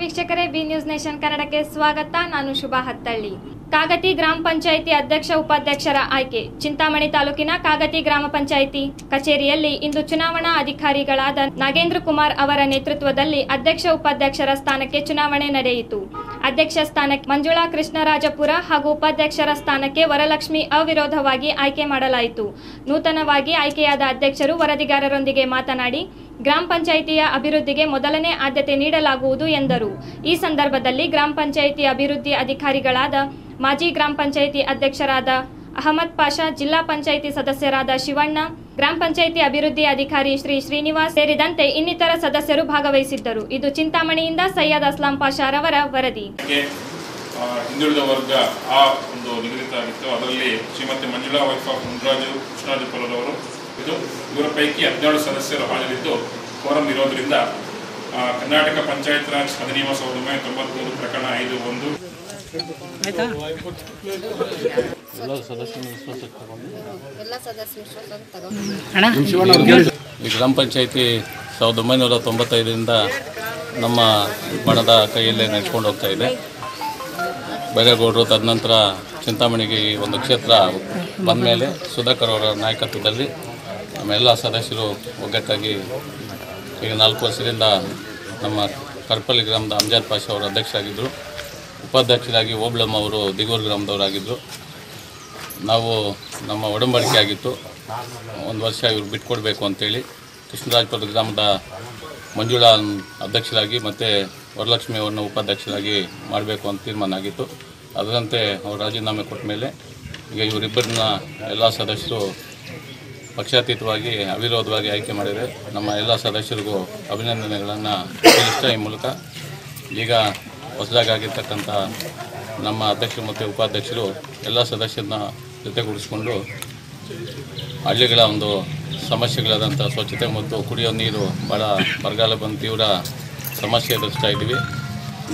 ವೀಕ್ಷಕರೇ, B news nation ಕನ್ನಡಕ್ಕೆ ಸ್ವಾಗತ. ನಾನು ಶುಭಾ ಹತ್ತಳ್ಳಿ. ಕಾಗತಿ ಗ್ರಾಮ ಪಂಚಾಯಿತಿ ಅಧ್ಯಕ್ಷ, ಉಪಾಧ್ಯಕ್ಷರ ಆಯ್ಕೆ. ಚಿಂತಾಮಣಿ ತಾಲೂಕಿನ ಕಾಗತಿ ಗ್ರಾಮ ಪಂಚಾಯಿತಿ ಕಚೇರಿಯಲ್ಲಿ ಇಂದು ಚುನಾವಣಾ ಅಧಿಕಾರಿಗಳಾದ ನಾಗೇಂದ್ರ ಕುಮಾರ್ ಅವರ ನೇತೃತ್ವದಲ್ಲಿ ಅಧ್ಯಕ್ಷ, ಉಪಾಧ್ಯಕ್ಷರ ಸ್ಥಾನಕ್ಕೆ ಚುನಾವಣೆ ನಡೆಯಿತು. ಅಧ್ಯಕ್ಷ ಸ್ಥಾನಕ್ಕೆ ಮಂಜುಳಾ ಕೃಷ್ಣರಾಜಪುರ ಹಾಗೂ ಉಪಾಧ್ಯಕ್ಷರ ಸ್ಥಾನಕ್ಕೆ ವರಲಕ್ಷ್ಮಿ ಅವಿರೋಧವಾಗಿ ಆಯ್ಕೆ ಮಾಡಲಾಯಿತು. ನೂತನವಾಗಿ ಆಯ್ಕೆಯಾದ ಅಧ್ಯಕ್ಷರು ವರದಿಗಾರರೊಂದಿಗೆ ಮಾತನಾಡಿ, ಗ್ರಾಮ ಪಂಚಾಯಿತಿಯ ಅಭಿವೃದ್ಧಿಗೆ ಮೊದಲನೇ ಆದ್ಯತೆ ನೀಡಲಾಗುವುದು ಎಂದರು. ಈ ಸಂದರ್ಭದಲ್ಲಿ ಗ್ರಾಮ ಪಂಚಾಯಿತಿ ಅಭಿವೃದ್ಧಿ ಅಧಿಕಾರಿಗಳಾದ ಮಾಜಿ ಗ್ರಾಮ ಪಂಚಾಯಿತಿ ಅಧ್ಯಕ್ಷರಾದ ಅಹಮದ್ ಪಾಷಾ ಜಿಲ್ಲಾ ಪಂಚಾಯಿತಿ ಸದಸ್ಯರಾದ ಶಿವಣ್ಣ ಗ್ರಾಮ ಪಂಚಾಯಿತಿ ಅಭಿವೃದ್ಧಿ ಅಧಿಕಾರಿ ಶ್ರೀ ಶ್ರೀನಿವಾಸ್ ಸೇರಿದಂತೆ ಇನ್ನಿತರ ಸದಸ್ಯರು ಭಾಗವಹಿಸಿದ್ದರು. ಇದು ಚಿಂತಾಮಣಿಯಿಂದ ಸೈಯದ್ ಅಸ್ಲಾಂ ಪಾಷಾರವರ ವರದಿ. ಕ್ಕೆ, ಹಿಂದುಳಿದ ವರ್ಗ ಆ ಒಂದು ನಿಗದಿತ ಆಗಿತ್ತು. ಅದರಲ್ಲಿ ಶ್ರೀಮತಿ ಮಂಜುಳಾ ವೈಫ್ ಆಫ್ ಮುನ್ರಾಜು ಕೃಷ್ಣಾಜಿಪುರದವರು. ಇದು ಇವರ ಪೈಕಿ ಹದಿನೇಳು ಸದಸ್ಯರು ಹಾಜರಿದ್ದು ಫೋರಂ ಇರೋದ್ರಿಂದ ಕರ್ನಾಟಕ ಪಂಚಾಯತ್ ರಾಜ್ ಅಧಿನಿಯಮ ಸಾವಿರದ ಒಂಬೈನೂರ ತೊಂಬತ್ಮೂರು ಪ್ರಕರಣ ಐದು ಒಂದು. ಈ ಗ್ರಾಮ ಪಂಚಾಯಿತಿ ಸಾವಿರದ ಒಂಬೈನೂರ ತೊಂಬತ್ತೈದರಿಂದ ನಮ್ಮ ಬಣದ ಕೈಯಲ್ಲೇ ನಡೆಸ್ಕೊಂಡು ಹೋಗ್ತಾ ಇದೆ. ಬೈರೇಗೌಡರು ತದನಂತರ ಚಿಂತಾಮಣಿಗೆ ಈ ಒಂದು ಕ್ಷೇತ್ರ ಬಂದ ಮೇಲೆ ಸುಧಾಕರ್ ಅವರ ನಾಯಕತ್ವದಲ್ಲಿ ನಮ್ಮೆಲ್ಲ ಸದಸ್ಯರು ಒಗ್ಗಟ್ಟಾಗಿ ಈಗ ನಾಲ್ಕು ವರ್ಷದಿಂದ ನಮ್ಮ ಕರ್ಪಲ್ಲಿ ಗ್ರಾಮದ ಅಂಜಾದ್ ಪಾಷಾ ಅವರು ಅಧ್ಯಕ್ಷರಾಗಿದ್ದರು. ಉಪಾಧ್ಯಕ್ಷರಾಗಿ ಓಬ್ಳಮ್ಮ ಅವರು ದಿಗೂರು ಗ್ರಾಮದವರಾಗಿದ್ದರು ನಾವು ನಮ್ಮ ಒಡಂಬಡಿಕೆ ಆಗಿತ್ತು. ಒಂದು ವರ್ಷ ಇವ್ರು ಬಿಟ್ಕೊಡ್ಬೇಕು ಅಂತೇಳಿ ಕೃಷ್ಣರಾಜಪುರ ಗ್ರಾಮದ ಮಂಜುಳಾ ಅಧ್ಯಕ್ಷರಾಗಿ ಮತ್ತು ವರಲಕ್ಷ್ಮಿ ಅವರನ್ನು ಉಪಾಧ್ಯಕ್ಷರಾಗಿ ಮಾಡಬೇಕು ಅಂತ ತೀರ್ಮಾನ ಆಗಿತ್ತು. ಅದರಂತೆ ಅವರು ರಾಜೀನಾಮೆ ಕೊಟ್ಟ ಮೇಲೆ ಈಗ ಇವರಿಬ್ಬರನ್ನ ಎಲ್ಲ ಸದಸ್ಯರು ಪಕ್ಷಾತೀತವಾಗಿ ಅವಿರೋಧವಾಗಿ ಆಯ್ಕೆ ಮಾಡಿದರೆ ನಮ್ಮ ಎಲ್ಲ ಸದಸ್ಯರಿಗೂ ಅಭಿನಂದನೆಗಳನ್ನು ತಿಳಿಸ್ತಾ ಈ ಮೂಲಕ. ಈಗ ಹೊಸದಾಗಿ ಆಗಿರ್ತಕ್ಕಂಥ ನಮ್ಮ ಅಧ್ಯಕ್ಷರು ಮತ್ತು ಉಪಾಧ್ಯಕ್ಷರು ಎಲ್ಲ ಸದಸ್ಯರನ್ನ ಜೊತೆಗೂಡಿಸ್ಕೊಂಡು ಹಳ್ಳಿಗಳ ಒಂದು ಸಮಸ್ಯೆಗಳಾದಂಥ ಸ್ವಚ್ಛತೆ ಮತ್ತು ಕುಡಿಯೋ ನೀರು ಭಾಳ ಬರಗಾಲ ಬಂದು ತೀವ್ರ ಸಮಸ್ಯೆ ಎದುರಿಸ್ತಾ ಇದ್ದೀವಿ.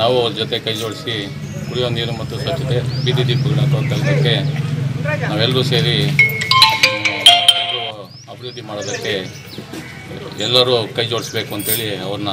ನಾವು ಅವ್ರ ಜೊತೆ ಕೈ ಜೋಡಿಸಿ ಕುಡಿಯೋ ನೀರು ಮತ್ತು ಸ್ವಚ್ಛತೆ, ಬೀದಿ ದೀಪಗಳನ್ನ ತೋರಿಸೋದಕ್ಕೆ ನಾವೆಲ್ಲರೂ ಸೇರಿ ಅಭಿವೃದ್ಧಿ ಮಾಡೋದಕ್ಕೆ ಎಲ್ಲರೂ ಕೈ ಜೋಡಿಸ್ಬೇಕು ಅಂತೇಳಿ ಅವ್ರನ್ನ